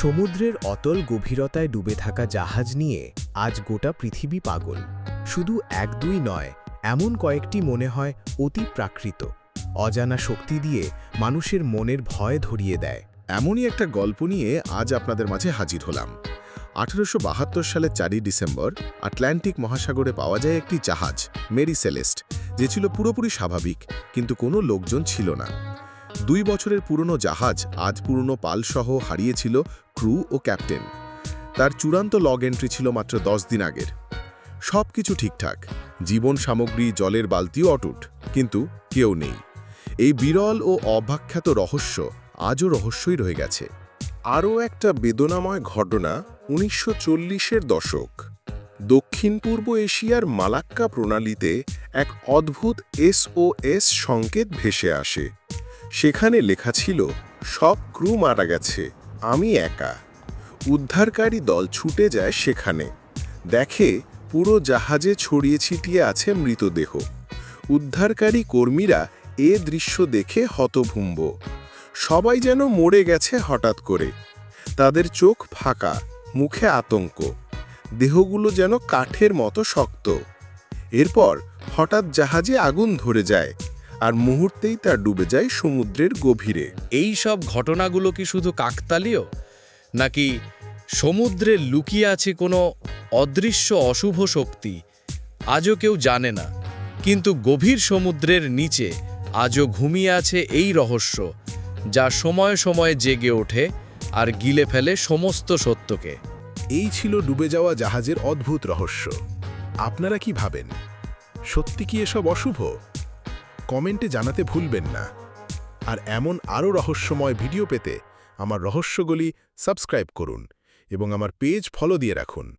সমুদ্রের অতল গভীরতায় ডুবে থাকা জাহাজ নিয়ে আজ গোটা পৃথিবী পাগল। শুধু এক দুই নয়, এমন কয়েকটি মনে হয় অতি প্রাকৃত। অজানা শক্তি দিয়ে মানুষের মনের ভয় ধরিয়ে দেয়। এমনই একটা গল্প নিয়ে আজ আপনাদের মাঝে হাজির হলাম। আঠেরোশো সালের চারই ডিসেম্বর আটলান্টিক মহাসাগরে পাওয়া যায় একটি জাহাজ মেরি সেলেস্ট যে ছিল পুরোপুরি স্বাভাবিক, কিন্তু কোনো লোকজন ছিল না। দুই বছরের পুরনো জাহাজ আজ পুরনো পালসহ হারিয়েছিল ক্রু ও ক্যাপ্টেন। তার চূড়ান্ত লগ এন্ট্রি ছিল মাত্র দশ দিন আগের। সব কিছু ঠিকঠাক। জীবন সামগ্রী, জলের বালতিও অটুট। কিন্তু কেউ নেই। এই বিরল ও অব্যাখ্যাত রহস্য আজও রহস্যই রয়ে গেছে। আরও একটা বেদনাময় ঘটনা উনিশশো চল্লিশের দশক। দক্ষিণ পূর্ব এশিয়ার মালাক্কা প্রণালীতে এক অদ্ভুত এসওএস সংকেত ভেসে আসে। সেখানে লেখা ছিল, সব ক্রু মারা গেছে, আমি একা। উদ্ধারকারী দল ছুটে যায় সেখানে। দেখে পুরো জাহাজে ছড়িয়ে ছিটিয়ে আছে মৃতদেহ। উদ্ধারকারী কর্মীরা এ দৃশ্য দেখে হতভুম্ব। সবাই যেন মরে গেছে হঠাৎ করে। তাদের চোখ ফাঁকা, মুখে আতঙ্ক। দেহগুলো যেন কাঠের মতো শক্ত। এরপর হঠাৎ জাহাজে আগুন ধরে যায়। আর মুহূর্তেই তা ডুবে যায় সমুদ্রের গভীরে। এই সব ঘটনাগুলো কি শুধু কাকতালীয়? নাকি সমুদ্রে লুকিয়ে আছে কোনো অদৃশ্য অশুভ শক্তি? আজও কেউ জানে না। কিন্তু গভীর সমুদ্রের নিচে আজও ঘুমিয়ে আছে এই রহস্য যা সময়ে সময়ে জেগে ওঠে আর গিলে ফেলে সমস্ত সত্যকে। এই ছিল ডুবে যাওয়া জাহাজের অদ্ভুত রহস্য। আপনারা কি ভাবেন? সত্যি কি এসব অশুভ? কমেন্টে জানাতে ভুলবেন না। আর এমন আরও রহস্যময় ভিডিও পেতে আমার রহস্যগুলি সাবস্ক্রাইব করুন এবং আমার পেজ ফলো দিয়ে রাখুন।